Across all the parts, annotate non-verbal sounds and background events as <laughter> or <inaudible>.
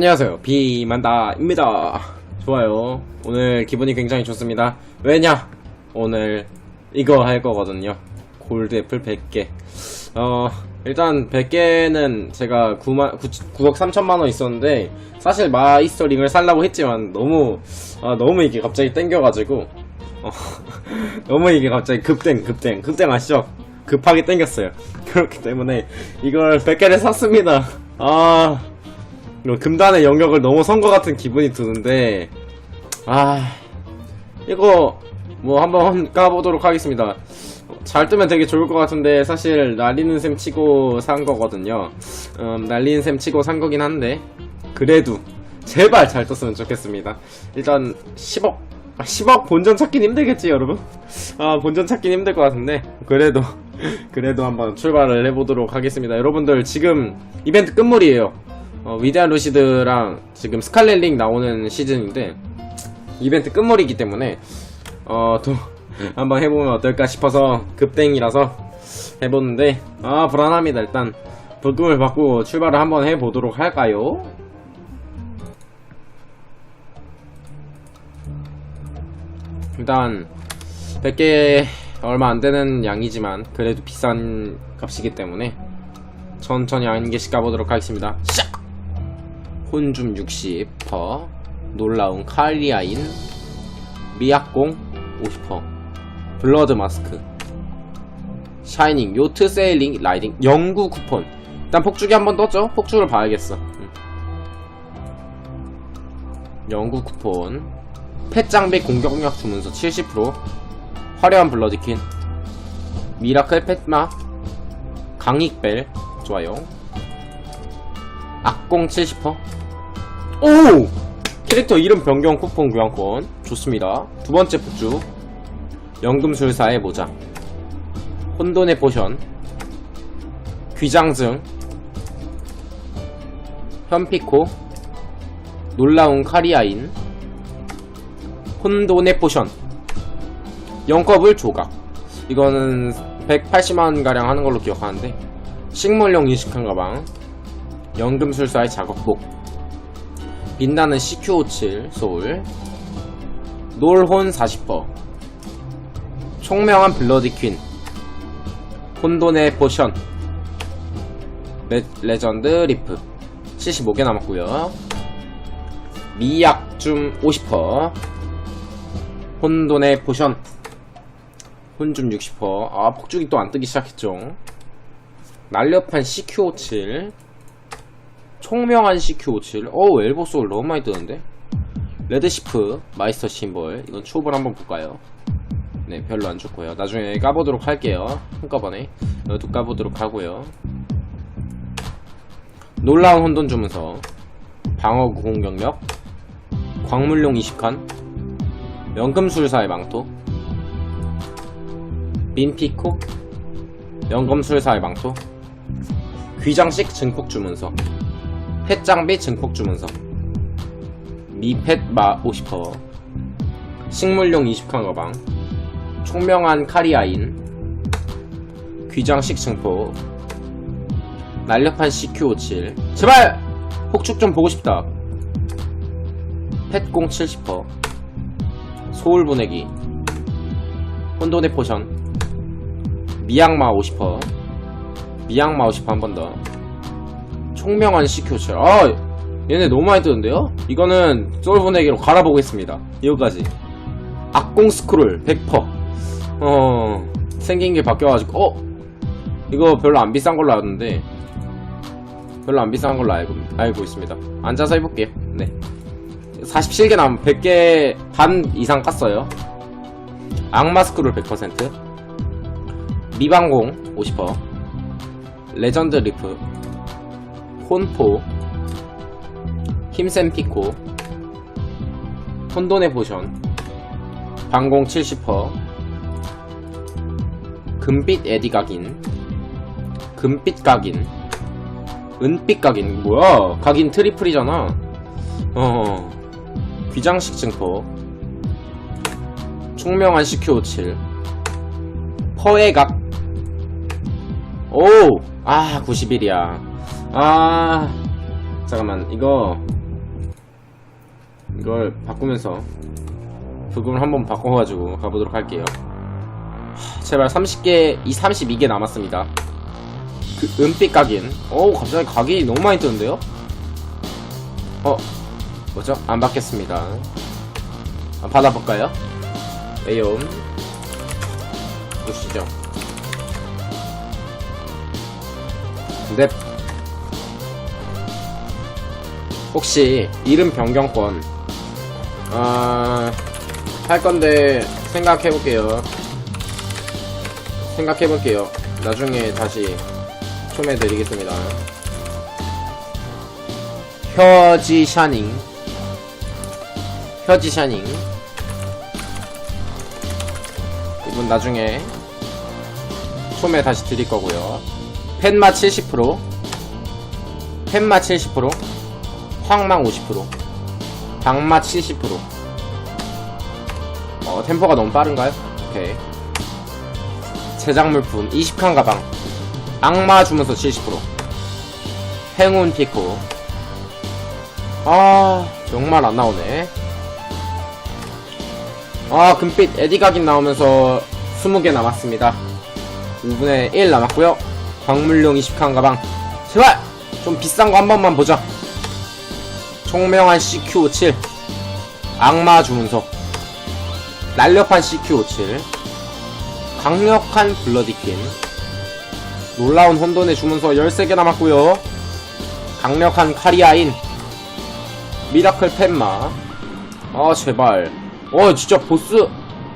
안녕하세요. 비만다입니다. 좋아요. 오늘 기분이 굉장히 좋습니다. 왜냐? 오늘 이거 할 거거든요. 골드 애플 100개. 어 일단 100개는 제가 9만, 9, 억 3천만원 있었는데 사실 마이스터 링을 살라고 했지만 너무 아, 너무 이게 갑자기 땡겨가지고 어, <laughs> 너무 이게 갑자기 급땡 급땡 급땡 아시죠? 급하게 땡겼어요. 그렇기 때문에 이걸 100개를 샀습니다. 아 금단의 영역을 너무 선것 같은 기분이 드는데 아 이거 뭐 한번 까보도록 하겠습니다. 잘 뜨면 되게 좋을 것 같은데 사실 날리는 셈 치고 산 거거든요. 음, 날리는 셈 치고 산 거긴 한데 그래도 제발 잘 떴으면 좋겠습니다. 일단 10억 아, 10억 본전 찾긴 힘들겠지 여러분? 아 본전 찾긴 힘들 것 같은데 그래도 <laughs> 그래도 한번 출발을 해보도록 하겠습니다. 여러분들 지금 이벤트 끝물이에요 어, 위대한 루시드랑 지금 스칼렛링 나오는 시즌인데 이벤트 끝물이기 때문에 어 또 <laughs> 한번 해보면 어떨까 싶어서 급땡이라서 해보는데 아 불안합니다 일단 불금을 받고 출발을 한번 해보도록 할까요? 일단 100개 얼마 안 되는 양이지만 그래도 비싼 값이기 때문에 천천히 한 개씩 가보도록 하겠습니다. 시작! 혼줌 60%, 놀라운 칼리아인, 미약공 50%, 블러드 마스크, 샤이닝, 요트 세일링, 라이딩, 영구 쿠폰. 일단 폭죽이 한 번 떴죠? 폭죽을 봐야겠어. 음. 영구 쿠폰, 펫장비 공격력 주문서 70%, 화려한 블러드킨, 미라클 펫마, 강익벨, 좋아요. 악공 70%. 오! 캐릭터 이름 변경 쿠폰 교환권. 좋습니다. 두 번째 폭주. 연금술사의 모자. 혼돈의 포션. 귀장증. 현피코. 놀라운 카리아인. 혼돈의 포션. 영컵을 조각. 이거는 180만가량 하는 걸로 기억하는데. 식물용 이식한 가방. 연금술사의 작업복. 빛나는 CQ57 소울. 놀혼 40%. 총명한 블러디퀸. 혼돈의 포션. 레, 레전드 리프. 75개 남았고요 미약줌 50%. 혼돈의 포션. 혼줌 60%. 아, 폭죽이 또 안 뜨기 시작했죠. 날렵한 CQ57 총명한 CQ57 어우 엘보소울 너무 많이 뜨는데? 레드시프 마이스터 심볼. 이건 추업을 한번 볼까요? 네 별로 안 좋고요. 나중에 까보도록 할게요. 한꺼번에. 이것도 까보도록 하고요. 놀라운 혼돈 주문서. 방어 공격력. 광물용 20칸 연금술사의 망토. 민피코. 연금술사의 망토. 귀장식 증폭 주문서 펫장비 증폭 주문서. 미펫마 50% 식물용 20칸 가방. 총명한 카리아인. 귀장식 증폭 날렵한 CQ57 제발! 폭죽 좀 보고 싶다. 펫공 70% 소울 보내기. 혼돈의 포션. 미양마 50% 미양마 50%한 번 더 총명한 CQ7 아 얘네 너무 많이 뜨는데요? 이거는 소울 보내기로 갈아보겠습니다. 이거까지. 악공 스크롤 100%어 생긴 게 바뀌어가지고 어? 이거 별로 안 비싼 걸로 알았는데 별로 안 비싼 걸로 알고, 알고 있습니다. 앉아서 해볼게요. 네. 47개 남 100개 반 이상 깠어요. 악마 스크롤 100% 미방공 50% 레전드 리프 혼포 힘센 피코 혼돈의 포션 방공 70% 금빛 에디 각인 금빛 각인 은빛 각인. 뭐야? 각인 트리플이잖아. 어 귀장식 증폭 총명한 CQ57 퍼의 각. 오! 아 91이야 아 잠깐만 이거 이걸 바꾸면서 부금을 한번 바꿔가지고 가보도록 할게요. 하, 제발 30개, 이 32개 남았습니다. 그 은빛 각인. 어우, 갑자기 각이 너무 많이 뜨는데요? 어, 뭐죠? 안 받겠습니다. 아, 받아볼까요? 에이옴. 보시죠. 넵. 혹시 이름 변경권 아, 할 건데 생각해볼게요. 생각해볼게요. 나중에 다시 촘해드리겠습니다. 혀지 샤닝 혀지 샤닝 이분 나중에 촘해 다시 드릴 거고요. 펜마 70% 펜마 70% 황망 50% 박마 70% 어, 템포가 너무 빠른가요? 오케이. 제작 물품 20칸 가방 악마 주문서 70% 행운 피코. 아 정말 안 나오네. 아 금빛 에디각인 나오면서 20개 남았습니다. 5분의 1 남았고요 광물용 20칸 가방. 제발 좀 비싼 거 한 번만 보자. 총명한 CQ57 악마 주문서 날렵한 CQ57 강력한 블러디퀸. 놀라운 혼돈의 주문서 13개 남았고요. 강력한 카리아인. 미라클 펜마. 아 제발. 어 진짜 보스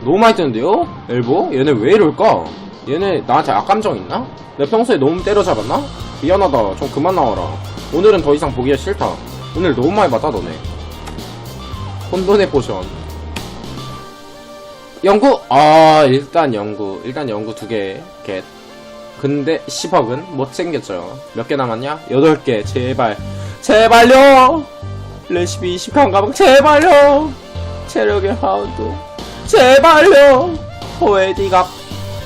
너무 많이 뜨는데요? 엘보? 얘네 왜 이럴까? 얘네 나한테 악감정 있나? 내가 평소에 너무 때려잡았나? 미안하다. 좀 그만 나와라. 오늘은 더 이상 보기가 싫다. 오늘 너무 많이 봤다 너네. 혼돈의 포션. 연구! 아 일단 연구. 일단 연구 두개 겟. 근데 10억은 못 챙겼죠. 몇 개 남았냐? 8개. 제발. 제발요! 레시피 20칸 가방 제발요! 체력의 하운드. 제발요! 호에디각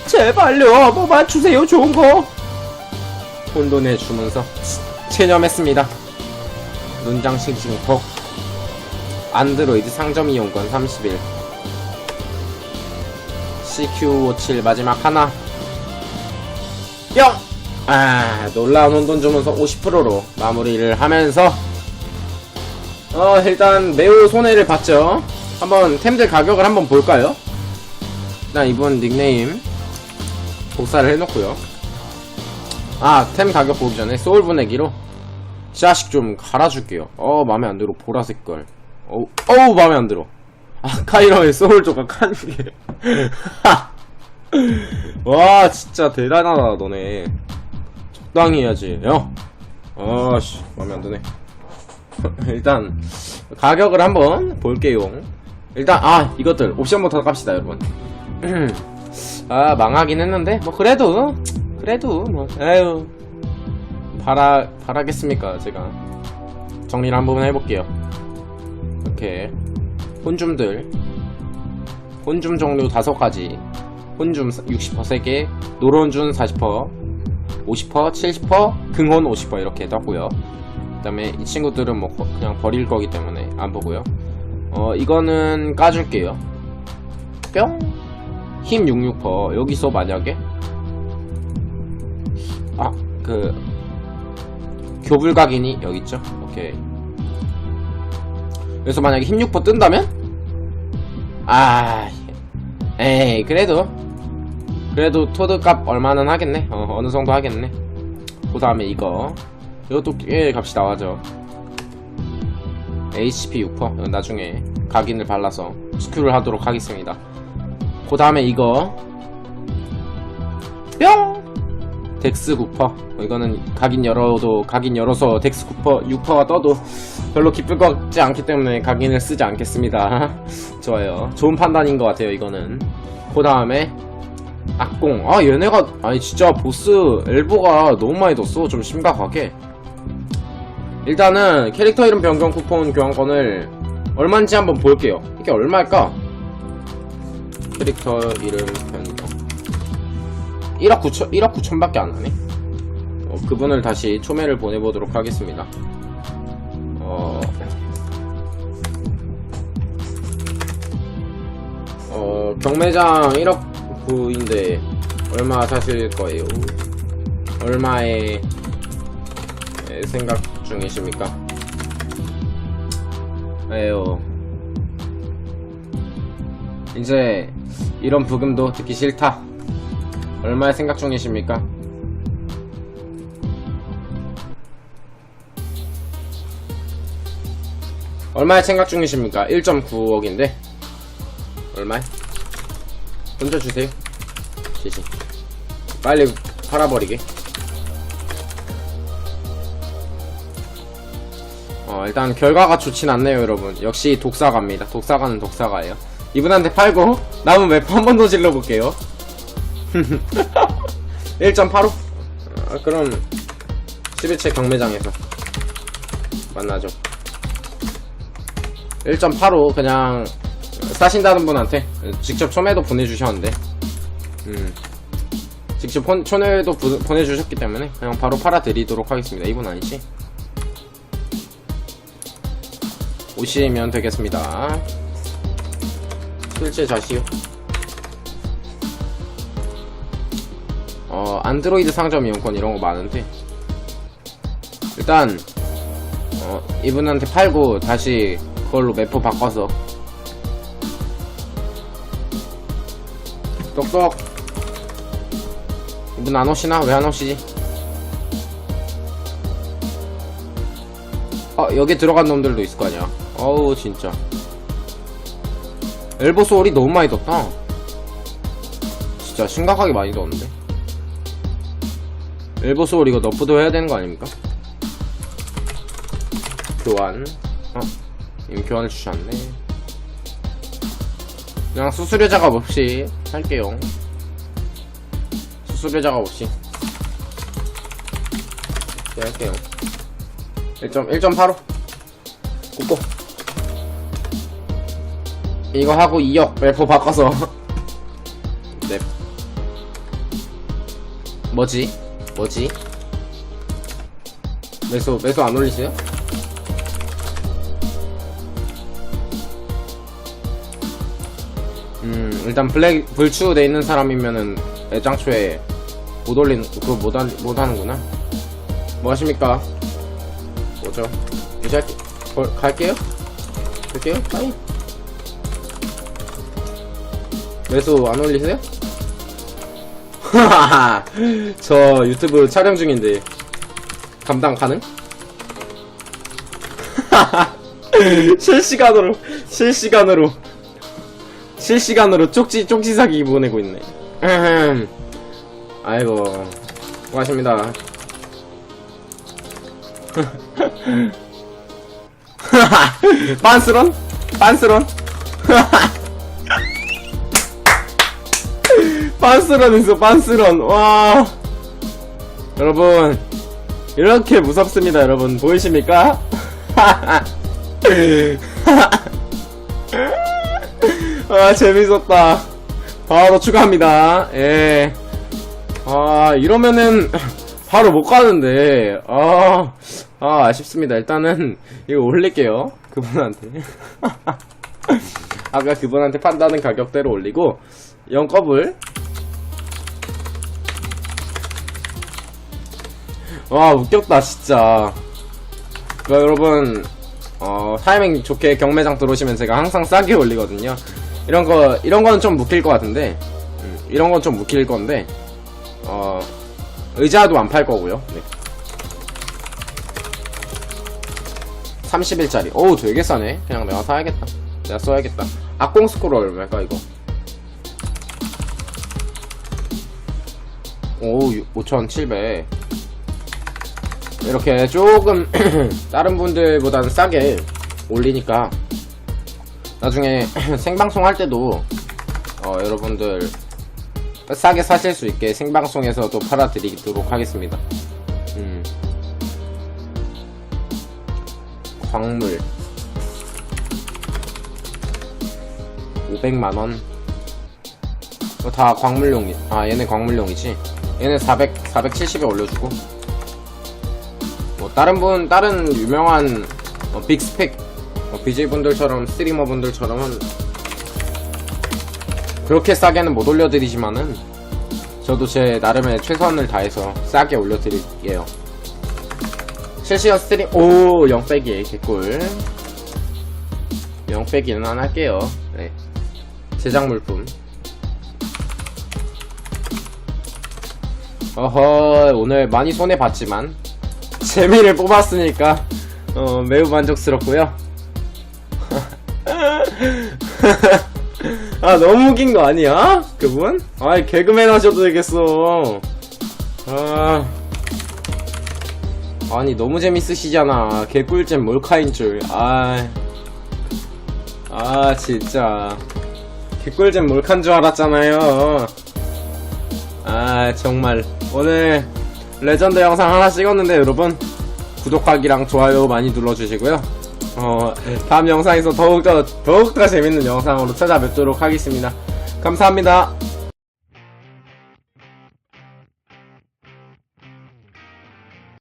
제발요 뭐 맞추세요 좋은 거. 혼돈의 주문서 체념했습니다. 눈장 싱싱폭 안드로이드 상점 이용권 30일. CQ57 마지막 하나. 뿅! 아 놀라운 혼돈 주문서 50%로 마무리를 하면서 어 일단 매우 손해를 봤죠? 한번 템들 가격을 한번 볼까요? 일단 이번 닉네임 복사를 해놓고요. 아 템 가격 보기 전에 소울 보내기로 자식 좀 갈아줄게요. 어 맘에 안 들어. 보라색 걸 어우 어우 맘에 안 들어. 아까 이러면 소울 조각 한개 <laughs> 와 진짜 대단하다 너네. 적당히 해야지. 야 아씨 맘에 안 드네. <laughs> 일단 가격을 한번 볼게요. 일단 아 이것들 옵션부터 갑시다 여러분 <clears throat> 아 망하긴 했는데? 뭐 그래도 그래도 뭐 에휴. 바라 바라겠습니까 제가. 정리를 한번 해볼게요. 이렇게. 혼줌들. 혼줌 종류 다섯 가지. 혼줌 60% 3개 노론준 40% 50% 70% 긍혼 50% 이렇게 떴고요. 그 다음에 이 친구들은 뭐 거- 그냥 버릴 거기 때문에 안 보고요. 어 이거는 까줄게요. 뿅 힘 66% 여기서 만약에? 아 그 교불각인이 여기 있죠? 오케이. 그래서 만약에 힘6% 뜬다면? 아 에이 그래도 그래도 토드값 얼마는 하겠네? 어, 어느 정도 하겠네? 그 다음에 이거. 이것도 꽤 값이 나와죠. HP 6% 나중에 각인을 발라서 스큐를 하도록 하겠습니다 그 다음에 이거. 뿅! 덱스 9% 이거는 각인 열어도 각인 열어서 덱스 9% 6%가 떠도 별로 기쁠 것 같지 않기 때문에 각인을 쓰지 않겠습니다. <laughs> 좋아요. 좋은 판단인 것 같아요 이거는. 그 다음에 악공. 아 얘네가 아니 진짜 보스 엘보가 너무 많이 뒀어. 좀 심각하게. 일단은 캐릭터 이름 변경 쿠폰 교환권을 얼마인지 한번 볼게요. 이게 얼마일까 캐릭터 이름 변경 1억 9천 1억 9천밖에 안 하네 어, 그분을 다시 초매를 보내보도록 하겠습니다 어 어, 경매장 1억 9인데 얼마 사실 거예요? 얼마에 에, 생각 중이십니까? 에요. 이제 이런 부금도 듣기 싫다. 얼마에 생각 중이십니까? 얼마에 생각 중이십니까? 1.9억인데 얼마에? 던져주세요 시시 빨리 팔아버리게 어 일단 결과가 좋진 않네요 여러분 역시 독사가입니다 독사가는 독사가예요 이분한테 팔고 남은 맵 한 번 더 질러볼게요. <laughs> 1.85 아, 그럼 11채 경매장에서 만나죠. 1.85 그냥 싸신다는 분한테 직접 촌에도 보내주셨는데 음 직접 폰, 촌에도 부- 보내주셨기 때문에 그냥 바로 팔아드리도록 하겠습니다. 이분 아니지? 오시면 되겠습니다 실제 자시요? 어 안드로이드 상점 이용권 이런 거 많은데. 일단 어, 이분한테 팔고 다시 그걸로 매포 바꿔서. 똑똑. 이분 안 오시나? 왜 안 오시지? 어 여기 들어간 놈들도 있을 거 아니야. 어우 진짜 엘보 소울이 너무 많이 떴다. 진짜 심각하게 많이 떴는데. 엘보 소울 이거 너프도 해야 되는 거 아닙니까? 교환. 어 이미 교환을 주셨네. 그냥 수수료 작업 없이 할게요. 수수료 작업 없이 이렇게 할게요 1.1.85 꽂고 이거 하고 2억 래퍼 바꿔서 네 뭐지? 뭐지? 매수 매수 안 올리세요? 음 일단 블랙 불추 돼 있는 사람이면은 애장초에 못 올리는 그거 못, 하, 못 하는구나 뭐 하십니까? 뭐죠? 이제 할게, 걸, 갈게요? 갈게요? 빨리 매수 안 올리세요? <laughs> 저 유튜브 촬영 중인데 감당 가능? <laughs> 실시간으로 실시간으로 실시간으로 쪽지 쪽지 사기 보내고 있네. 아이고 고맙습니다 빤스런? 빤스런? 빤스런 있어 빤스런. 와. 여러분 이렇게 무섭습니다 여러분. 보이십니까? <laughs> 아 재밌었다. 바로 추가합니다. 예. 아 이러면은 <laughs> 바로 못 가는데. 아, 아 아쉽습니다. 일단은 이거 올릴게요 그분한테. <laughs> 아까 그분한테 판다는 가격대로 올리고 영겁을 와 웃겼다 진짜. 그 여러분 어 타이밍 좋게 경매장 들어오시면 제가 항상 싸게 올리거든요. 이런 거 이런 거는 좀 묵힐 것 같은데 음, 이런 건 좀 묵힐 건데 어 의자도 안 팔 거고요. 네. 30일짜리. 어우 되게 싸네. 그냥 내가 사야겠다. 내가 써야겠다. 악공 스크롤 얼마일까 이거? 오5700 이렇게 조금 <clears throat> 다른 분들보다는 싸게 올리니까 나중에 <clears throat> 생방송 할 때도 어, 여러분들 싸게 사실 수 있게 생방송에서도 팔아드리도록 하겠습니다. 음. 광물 500만원 이거 다 광물용이 아 얘네 광물용이지 얘네 400 470에 올려주고 뭐 다른 분 다른 유명한 어, 빅스펙 어, BJ 분들처럼 스트리머 분들처럼은 그렇게 싸게는 못 올려드리지만은 저도 제 나름의 최선을 다해서 싸게 올려드릴게요. 실시간 스트림 오 영빼기 개꿀 영빼기는 안 할게요. 네. 제작 물품. 어허 오늘 많이 손해 봤지만 재미를 뽑았으니까 어, 매우 만족스럽고요. <laughs> 아 너무 웃긴 거 아니야? 그분? 아이 개그맨 하셔도 되겠어. 아 아니 너무 재밌으시잖아. 개꿀잼 몰카인 줄. 아. 아 진짜 개꿀잼 몰카인 줄 알았잖아요. 아 정말 오늘 레전드 영상 하나 찍었는데 여러분 구독하기랑 좋아요 많이 눌러주시고요. 어 다음 영상에서 더욱더 더욱더 재밌는 영상으로 찾아뵙도록 하겠습니다. 감사합니다.